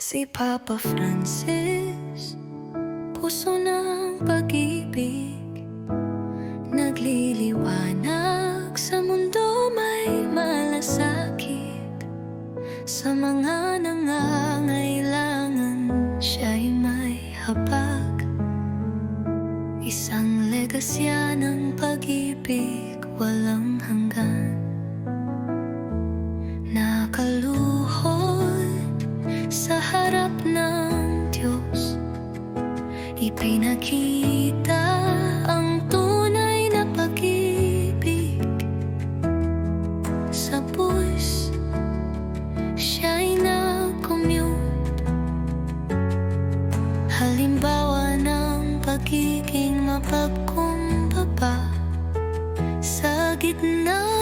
Si Papa Francis Puso ng pag-ibig. Nagliliwanag sa mundo may malasakit. Sa mga nangangailangan Siya'y may habag Isang legasya ng pag-ibig Walang hanggan. Ipinakita ang tunay na pag-ibig. Sa bus, siya'y nag-commute. Halimbawa ng pagiging mapagkumbaba Sa gitna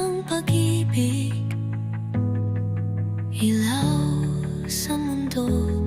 ng pag-ibig. Ilaw sa mundo.